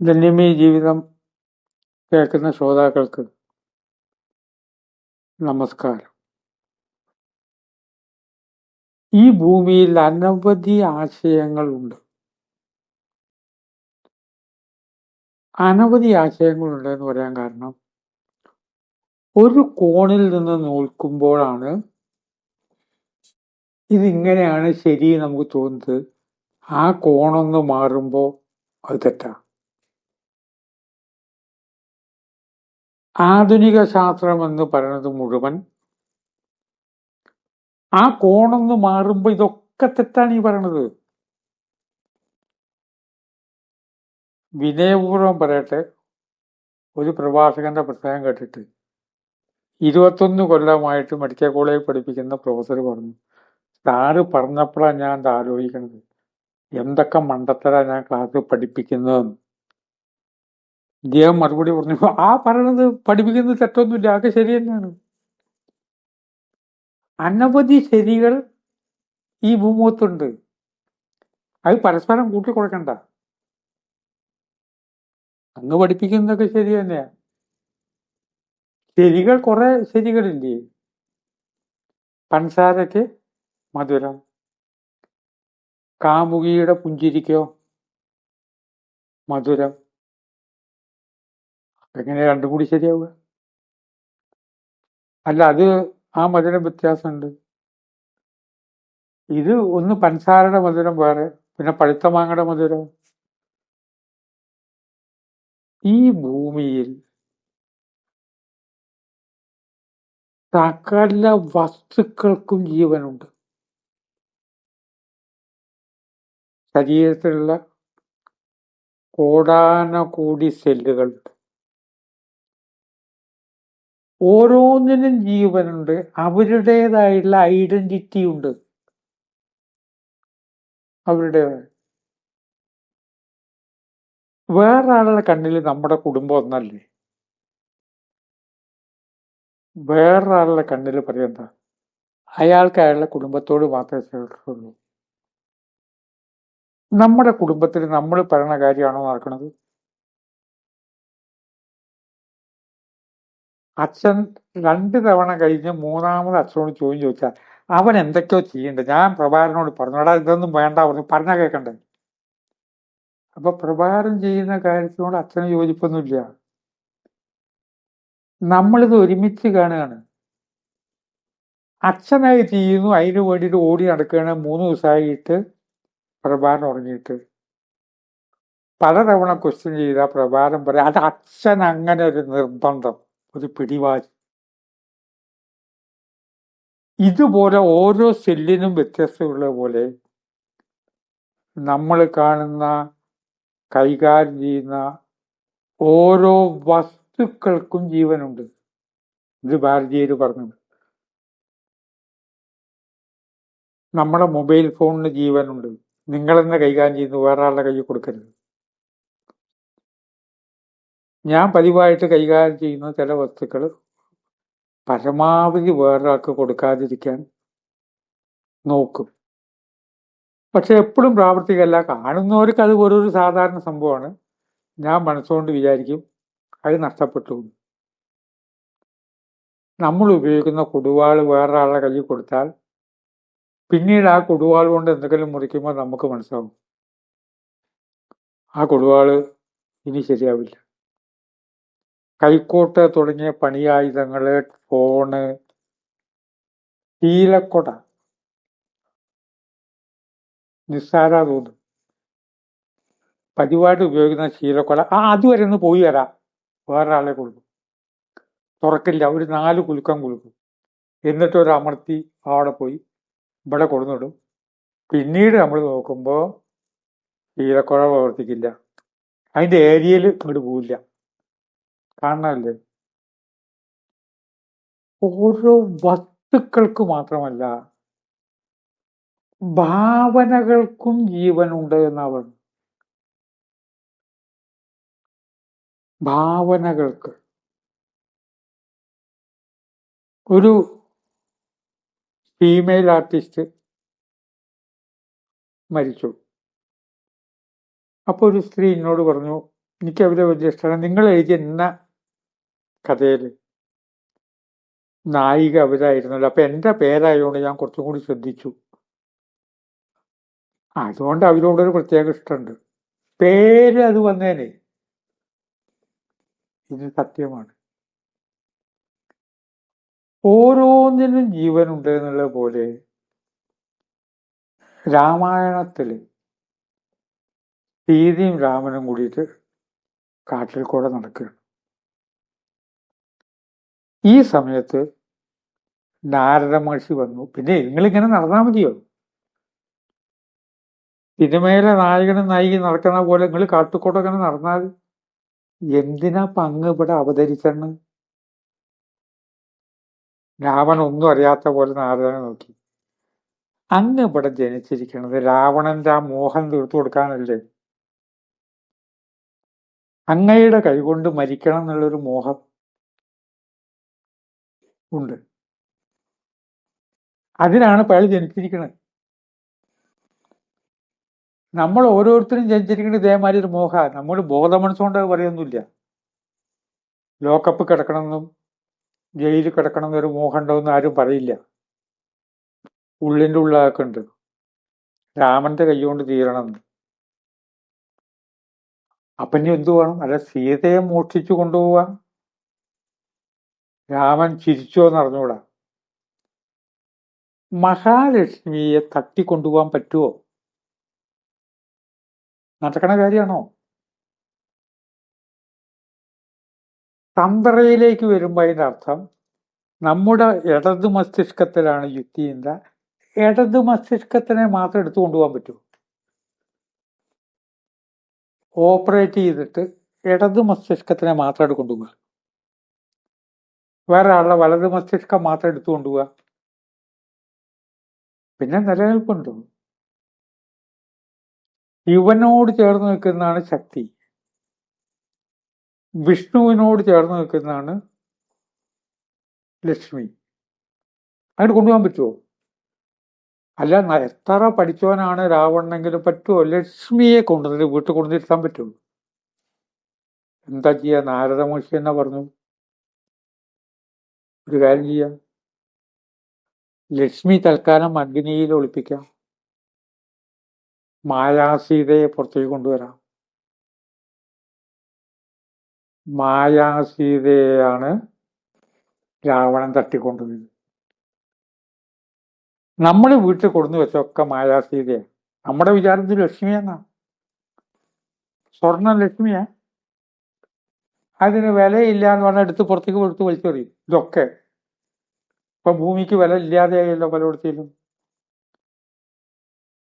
ധന്യമീ ജീവിതം കേൾക്കുന്ന ശ്രോതാക്കൾക്ക് നമസ്കാരം. ഈ ഭൂമിയിൽ അനവധി ആശയങ്ങളുണ്ട്. അനവധി ആശയങ്ങളുണ്ട് എന്ന് പറയാൻ കാരണം ഒരു കോണിൽ നിന്ന് നോക്കുമ്പോഴാണ് ഇതിങ്ങനെയാണ് ശരി നമുക്ക് തോന്നുന്നത്. ആ കോണൊന്ന് മാറുമ്പോൾ അത് തെറ്റാ. ആധുനിക ശാസ്ത്രം എന്ന് പറയുന്നത് മുഴുവൻ ആ കോണൊന്ന് മാറുമ്പോൾ ഇതൊക്കെ തെറ്റാണ് ഈ പറയണത്. വിനയപൂർവം പറയട്ടെ ഒരു പ്രഭാഷകന്റെ പ്രസംഗം കേട്ടിട്ട് ഇരുപത്തൊന്ന് കൊല്ലമായിട്ട് മെഡിക്കൽ കോളേജിൽ പഠിപ്പിക്കുന്ന പ്രൊഫസർ പറഞ്ഞു സാറ് പറഞ്ഞപ്പോഴാണ് ഞാൻ ആലോചിക്കുന്നത് എന്തൊക്കെ മണ്ടത്തരാ ഞാൻ ക്ലാസ് പഠിപ്പിക്കുന്നതെന്ന് ഇദ്ദേഹം മറുപടി പറഞ്ഞു ആ പറയണത് പഠിപ്പിക്കുന്നത് തെറ്റൊന്നുമില്ല അതൊക്കെ ശരി തന്നെയാണ്. അനവധി ശരികൾ ഈ ഭൂമുഖത്തുണ്ട്. അത് പരസ്പരം കൂട്ടിക്കൊടുക്കണ്ട അങ്ങ് പഠിപ്പിക്കുന്നതൊക്കെ ശരി തന്നെയാ. ശരികൾ കുറെ ശരികളില്ലേ? പൻസാരയ്ക്ക് മധുരം. കാമുകിയുടെ പുഞ്ചിരിക്കോ? മധുരം. എങ്ങനെ രണ്ടും കൂടി ശരിയാവുക? അല്ല അത് ആ മധുരം വ്യത്യാസമുണ്ട്. ഇത് ഒന്ന് പഞ്ചസാരയുടെ മധുരം വേറെ പിന്നെ പഴുത്ത മാങ്ങയുടെ മധുരം. ഈ ഭൂമിയിൽ സകല വസ്തുക്കൾക്കും ജീവനുണ്ട്. ശരീരത്തിലുള്ള കോടാനകോടി സെല്ലുകളുണ്ട്. ഓരോന്നിനും ജീവനുണ്ട്. അവരുടേതായിട്ടുള്ള ഐഡന്റിറ്റി ഉണ്ട്. അവരുടെ വേറൊരാളുടെ കണ്ണിൽ നമ്മുടെ കുടുംബം ഒന്നല്ലേ? വേറൊരാളുടെ കണ്ണിൽ പറയണ്ട അയാൾക്ക് അയാളുടെ കുടുംബത്തോട് മാത്രമേ ചേർത്തുള്ളൂ. നമ്മുടെ കുടുംബത്തിൽ നമ്മൾ പറയുന്ന കാര്യമാണോ നടക്കുന്നത് അച്ഛൻ രണ്ട് തവണ കഴിഞ്ഞ് മൂന്നാമത് അച്ഛനോട് ചോദ്യം ചോദിച്ചാൽ അവൻ എന്തൊക്കെയോ ചെയ്യണ്ട ഞാൻ പ്രഭാകരനോട് പറഞ്ഞോടാ ഇതൊന്നും വേണ്ട പറഞ്ഞു പറഞ്ഞാൽ കേൾക്കണ്ടേ അപ്പൊ പ്രഭാരം ചെയ്യുന്ന കാര്യത്തിനോട് അച്ഛന് യോജിപ്പൊന്നുമില്ല. നമ്മളിത് ഒരുമിച്ച് കാണുകയാണ്. അച്ഛനായി ചെയ്യുന്നു അതിന് വേണ്ടിയിട്ട് ഓടി നടക്കുകയാണ് മൂന്ന് ദിവസമായിട്ട് പ്രഭാരം ഉറങ്ങിയിട്ട്. പലതവണ ക്വസ്റ്റ്യൻ ചെയ്ത പ്രഭാരം പറയാം അത് അച്ഛൻ അങ്ങനെ ഒരു നിർബന്ധം. ഒരു പിടിവാശി. ഇതുപോലെ ഓരോ സെല്ലിനും വ്യത്യസ്തമുള്ള പോലെ നമ്മൾ കാണുന്ന കൈകാര്യം ചെയ്യുന്ന ഓരോ വസ്തുക്കൾക്കും ജീവനുണ്ട്. ഇത് ഭാരതീയർ പറഞ്ഞു നമ്മുടെ മൊബൈൽ ഫോണിന് ജീവനുണ്ട്. നിങ്ങളെന്നെ കൈകാര്യം ചെയ്യുന്നു വേറെ ആളുടെ കയ്യിൽ കൊടുക്കരുത്. ഞാൻ പതിവായിട്ട് കൈകാര്യം ചെയ്യുന്ന ചില വസ്തുക്കൾ പരമാവധി വേറൊരാൾക്ക് കൊടുക്കാതിരിക്കാൻ നോക്കും. പക്ഷെ എപ്പോഴും പ്രാവർത്തികമല്ല കാണുന്നവർക്ക് അത് ഒരു സാധാരണ സംഭവമാണ്. ഞാൻ മനസ്സുകൊണ്ട് വിചാരിക്കും അത് നഷ്ടപ്പെട്ടു. നമ്മൾ ഉപയോഗിക്കുന്ന കൊടുവാൾ വേറൊരാളുടെ കയ്യിൽ കൊടുത്താൽ പിന്നീട് ആ കൊടുവാൾ കൊണ്ട് എന്തെങ്കിലും മുറിക്കുമ്പോൾ നമുക്ക് മനസ്സിലാവും. ആ കൊടുവാൾ ഇനി ശരിയാവില്ല. കൈക്കോട്ട് തുടങ്ങിയ പണിയായുധങ്ങൾ ഫോണ് ശീലക്കൊട നിസ്സാര തോന്നും പതിവായിട്ട് ഉപയോഗിക്കുന്ന ശീലക്കൊട. ആ അതുവരെ ഒന്ന് പോയി വരാം. വേറൊരാളെ കൊടുക്കും തുറക്കില്ല. ഒരു നാല് കുലുക്കം കുലുക്കും. എന്നിട്ട് ഒരു അമർത്തി അവിടെ പോയി ഇവിടെ കൊടുന്നിടും പിന്നീട് നമ്മൾ നോക്കുമ്പോൾ ശീലക്കുഴ പ്രവർത്തിക്കില്ല. അതിന്റെ ഏരിയയിൽ ഇങ്ങോട്ട് പോവില്ല. കാണണമല്ലേ ഓരോ വസ്തുക്കൾക്ക് മാത്രമല്ല ഭാവനകൾക്കും ജീവനുണ്ട് എന്നാണ് ഭാവനകൾക്ക്. ഒരു ഫീമെയിൽ ആർട്ടിസ്റ്റ് മരിച്ചു. അപ്പൊ ഒരു സ്ത്രീ എന്നോട് പറഞ്ഞു എനിക്ക് അവരെ വലിയ ഇഷ്ടമാണ് നിങ്ങൾ എഴുതിയ എന്ന കഥയിൽ നായിക അവരായിരുന്നല്ലോ. അപ്പൊ എന്റെ പേരായതുകൊണ്ട് ഞാൻ കുറച്ചും കൂടി ശ്രദ്ധിച്ചു. അതുകൊണ്ട് അവരോടൊരു പ്രത്യേക ഇഷ്ടമുണ്ട്. പേര് അത് വന്നേനെ. ഇത് സത്യമാണ്. ഓരോന്നിനും ജീവനുണ്ട് എന്നുള്ള പോലെ രാമായണത്തിൽ സീതയും രാമനും കൂടിയിട്ട് കാട്ടിൽ കൂടെ നടക്കുകയാണ്. ഈ സമയത്ത് നാരദ മഹർഷി വന്നു. പിന്നെ നിങ്ങളിങ്ങനെ നടന്നാൽ മതിയോ? സിനിമയിലെ നായകനും നായികൻ നടക്കുന്ന പോലെ നിങ്ങൾ കാട്ടുകൂടെ ഇങ്ങനെ നടന്നാൽ എന്തിനാ പങ്ക് ഇവിടെ അവതരിച്ചെന്ന്? രാവൺ ഒന്നും അറിയാത്ത പോലെ നാരദനെ നോക്കി. അങ്ങ് ഇവിടെ ജനിച്ചിരിക്കുന്നത് രാവണന്റെ ആ മോഹം തീർത്തു കൊടുക്കാനല്ലേ? അങ്ങയുടെ കൈകൊണ്ട് മരിക്കണം എന്നുള്ളൊരു മോഹം. ഉണ്ട്. അതിനാണ് അയാൾ ജനിച്ചിരിക്കുന്നത് നമ്മൾ ഓരോരുത്തരും ജനിച്ചിരിക്കുന്നത് ഇതേമാതിരി ഒരു മോഹ. നമ്മൾ ബോധമനസ്സുകൊണ്ട് പറയൊന്നുമില്ല. ലോക്കപ്പ് കിടക്കണമെന്നും ജയിലിൽ കിടക്കണമെന്നും ഒരു മോഹം എന്ന് ആരും പറയില്ല. ഉള്ളിന്റെ ഉള്ളതൊക്കെ ഉണ്ട്. രാമന്റെ കൈകൊണ്ട് തീരണമെന്ന് അപ്പൊ ഇനി എന്തു വേണം? അല്ല സീതയെ മോഷ്ടിച്ചു കൊണ്ടുപോവാ. രാമൻ ചിരിച്ചോ എന്ന് അറിഞ്ഞൂടാ മഹാലക്ഷ്മിയെ തട്ടിക്കൊണ്ടുപോകാൻ പറ്റുമോ നടക്കണ കാര്യമാണോ? തന്ത്രയിലേക്ക് വരുമ്പോൾ അതിന്റെ അർത്ഥം നമ്മുടെ ഇടത് മസ്തിഷ്കത്തിലാണ് യുക്തിയില്ല. ഇടത് മസ്തിഷ്കത്തിനെ മാത്രം എടുത്തു കൊണ്ടുപോകാൻ പറ്റുമോ ഓപ്പറേറ്റ് ചെയ്തിട്ട് ഇടത് മസ്തിഷ്കത്തിനെ മാത്രം എടുത്ത് കൊണ്ടുപോകുക വേറെ ആളുടെ വലത് മസ്തിഷ്കം മാത്രം എടുത്തു കൊണ്ടുപോവുക. പിന്നെ നിലനിൽപ്പുണ്ടോ. യുവനോട് ചേർന്ന് നിൽക്കുന്നതാണ് ശക്തി. വിഷ്ണുവിനോട് ചേർന്ന് നിൽക്കുന്നതാണ് ലക്ഷ്മി. അങ്ങോട്ട് കൊണ്ടുപോകാൻ പറ്റുമോ അല്ല എത്ര പഠിച്ചവനാണ് രാവണെങ്കിലും പറ്റുമോ ലക്ഷ്മിയെ കൊണ്ടുവന്നിട്ട് വീട്ടിൽ കൊണ്ടുവന്നിരുത്താൻ പറ്റുമോ എന്താ ചെയ്യാ? നാരദ എന്നാ പറഞ്ഞു. ഒരു കാര്യം ചെയ്യാം. ലക്ഷ്മി തൽക്കാലം അഗ്നിയിൽ ഒളിപ്പിക്കാം. മായാസീതയെ പുറത്തേക്ക് കൊണ്ടുവരാം. മായാസീതയാണ് രാവണൻ തട്ടിക്കൊണ്ടുപോയത്. നമ്മൾ വീട്ടിൽ കൊടുന്നു വെച്ചൊക്കെ മായാസീതയാണ്. നമ്മുടെ വിചാരത്തിൽ ലക്ഷ്മിയെന്നാ. സ്വർണം ലക്ഷ്മിയാ. അതിന് വിലയില്ല എന്ന് പറഞ്ഞാൽ എടുത്ത് പുറത്തേക്ക് കൊടുത്ത് വലിച്ചെറിയും. ഇതൊക്കെ. ഇപ്പൊ ഭൂമിക്ക് വില ഇല്ലാതെയായല്ലോ പലയിടത്തിലും.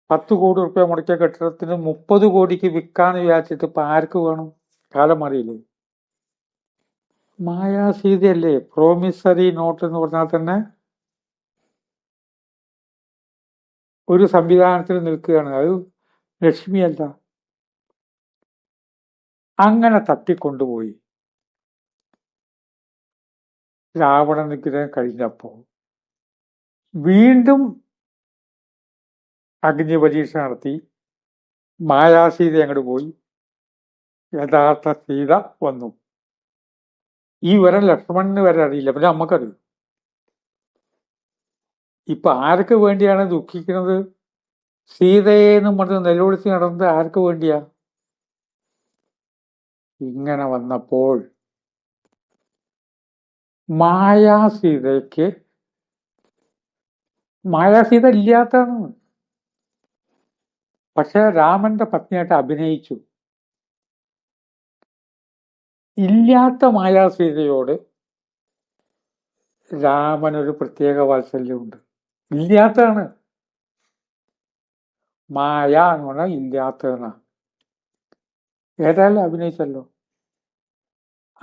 പത്ത് കോടി റുപ്യ മുടക്കിയ കെട്ടിടത്തിന് മുപ്പത് കോടിക്ക് വിൽക്കാന്ന് വിചാരിച്ചിട്ട് ഇപ്പൊ ആർക്ക് വേണം? കാലം മാറിയില്ലേ? മായാസീതയല്ലേ? പ്രോമിസറി നോട്ട് എന്ന് പറഞ്ഞാൽ തന്നെ ഒരു സംവിധാനത്തിൽ നിൽക്കുകയാണ്. അത് ലക്ഷ്മിയല്ല. അങ്ങനെ തട്ടിക്കൊണ്ടുപോയി. രാവണ നിഗ്രഹം കഴിഞ്ഞപ്പോ വീണ്ടും അഗ്നി പരീക്ഷ നടത്തി. മായാസീത അങ്ങോട്ട് പോയി. യഥാർത്ഥ സീത വന്നു. ഈ വരം ലക്ഷ്മണന് വരെ അറിയില്ല. പിന്നെ നമുക്കറിയും. ഇപ്പൊ ആർക്ക് വേണ്ടിയാണ് ദുഃഖിക്കുന്നത്? സീതയെന്നും പറഞ്ഞ് നിലവിളിച്ച് നടന്നത് ആർക്ക് വേണ്ടിയാ? ഇങ്ങനെ വന്നപ്പോൾ മായാസീതയ്ക്ക് മായാസീത ഇല്ലാത്താണ് പക്ഷെ രാമന്റെ പത്നിയായിട്ട് അഭിനയിച്ചു. ഇല്ലാത്ത മായാസീതയോട് രാമനൊരു പ്രത്യേക വാത്സല്യമുണ്ട്. ഇല്ലാത്തതാണ്. മായ എന്ന് പറഞ്ഞാൽ ഇല്ലാത്തതെന്നാ ഏതായാലും അഭിനയിച്ചല്ലോ.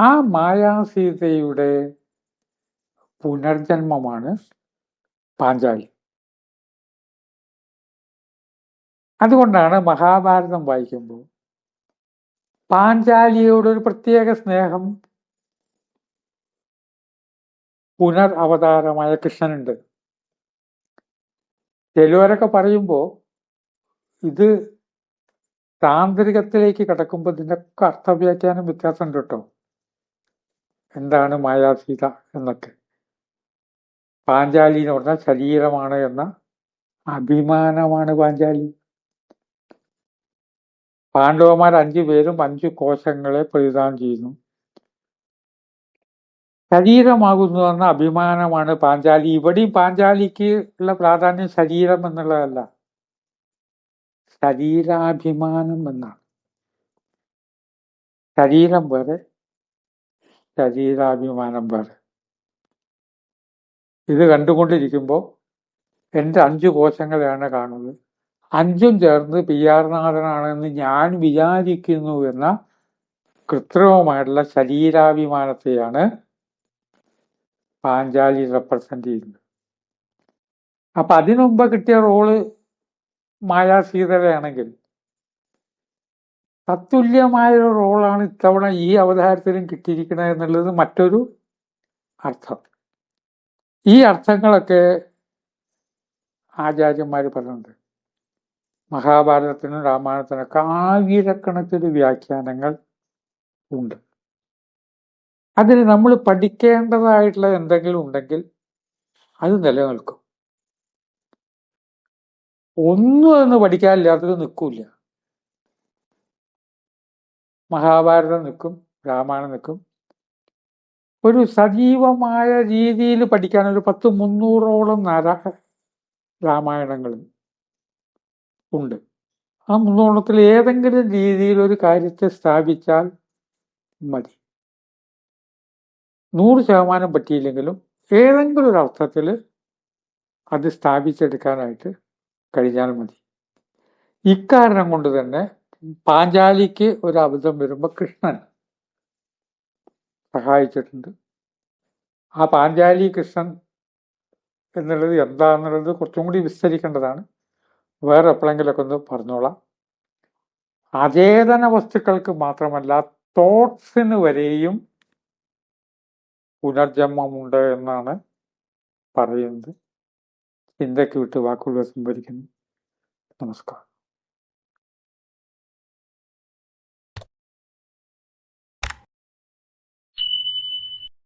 ആ മായാസീതയുടെ പുനർജന്മമാണ് പാഞ്ചാലി. അതുകൊണ്ടാണ് മഹാഭാരതം വായിക്കുമ്പോൾ പാഞ്ചാലിയോട് ഒരു പ്രത്യേക സ്നേഹം പുനർ അവതാരമായ കൃഷ്ണനുണ്ട്. ചിലവരൊക്കെ പറയുമ്പോൾ ഇത് താന്ത്രികത്തിലേക്ക് കിടക്കുമ്പോൾ ഇതിനൊക്കെ അർത്ഥവ്യാഖ്യാനം വ്യത്യാസമുണ്ട് കേട്ടോ. എന്താണ് മായാസീത എന്നൊക്കെ. പാഞ്ചാലി എന്ന് പറഞ്ഞാൽ ശരീരമാണ് എന്ന അഭിമാനമാണ് പാഞ്ചാലി. പാണ്ഡവന്മാർ അഞ്ചു പേരും അഞ്ചു കോശങ്ങളെ പരിധാനം ചെയ്യുന്നു. ശരീരമാകുന്നു എന്ന അഭിമാനമാണ് പാഞ്ചാലി. ഇവിടെയും പാഞ്ചാലിക്ക് ഉള്ള പ്രാധാന്യം ശരീരം എന്നുള്ളതല്ല. ശരീരാഭിമാനം എന്നാണ്. ശരീരം വേറെ ശരീരാഭിമാനം വേറെ. ഇത് കണ്ടുകൊണ്ടിരിക്കുമ്പോൾ എന്റെ അഞ്ചു കോശങ്ങളെയാണ് കാണുന്നത്. അഞ്ചും ചേർന്ന് പി ആർ നാഥനാണെന്ന് ഞാൻ വിചാരിക്കുന്നു എന്ന കൃത്രിമമായിട്ടുള്ള ശരീരാഭിമാനത്തെയാണ് പാഞ്ചാലി റെപ്രസെന്റ് ചെയ്യുന്നത്. അപ്പൊ അതിനുമുമ്പ് കിട്ടിയ റോൾ മായാസീതരയാണെങ്കിൽ തത്തുല്യമായ ഒരു റോളാണ് ഇത്തവണ ഈ അവതാരത്തിലും കിട്ടിയിരിക്കുന്നത് എന്നുള്ളത് മറ്റൊരു അർത്ഥം. ഈ അർത്ഥങ്ങളൊക്കെ ആചാര്യന്മാർ പറയുന്നുണ്ട് മഹാഭാരതത്തിനും രാമായണത്തിനൊക്കെ ആയിരക്കണക്കിന് വ്യാഖ്യാനങ്ങൾ ഉണ്ട്. അതിന് നമ്മൾ പഠിക്കേണ്ടതായിട്ടുള്ള എന്തെങ്കിലും ഉണ്ടെങ്കിൽ അത് നിലനിൽക്കും. ഒന്നും എന്ന് പഠിക്കാനില്ലാത്തത് നിൽക്കൂല മഹാഭാരതം നിൽക്കും രാമായണം നിൽക്കും. ഒരു സജീവമായ രീതിയിൽ പഠിക്കാൻ ഒരു പത്ത് മുന്നൂറോളം നര രാമായണങ്ങൾ ഉണ്ട്. ആ മുന്നോണത്തിൽ ഏതെങ്കിലും രീതിയിൽ ഒരു കാര്യത്തെ സ്ഥാപിച്ചാൽ മതി. നൂറ് ശതമാനം പറ്റിയില്ലെങ്കിലും ഏതെങ്കിലും ഒരു അർത്ഥത്തിൽ അത് സ്ഥാപിച്ചെടുക്കാനായിട്ട് കഴിഞ്ഞാൽ മതി. ഇക്കാരണം കൊണ്ട് തന്നെ പാഞ്ചാലിക്ക് ഒരു അബദ്ധം വരുമ്പോൾ കൃഷ്ണൻ സഹായിച്ചിട്ടുണ്ട്. ആ പാഞ്ചാലി കൃഷ്ണൻ എന്നുള്ളത് എന്താണെന്നുള്ളത് കുറച്ചും കൂടി വിസ്തരിക്കേണ്ടതാണ്. വേറെ എപ്പോഴെങ്കിലൊക്കെ ഒന്ന് പറഞ്ഞോളാം. അചേതന വസ്തുക്കൾക്ക് മാത്രമല്ല തോട്ട്സിന് വരെയും പുനർജന്മമുണ്ട് എന്നാണ് പറയുന്നത്. ചിന്തയ്ക്ക് വിട്ട് വാക്കുകൾ സംഭരിക്കുന്നു. നമസ്കാരം.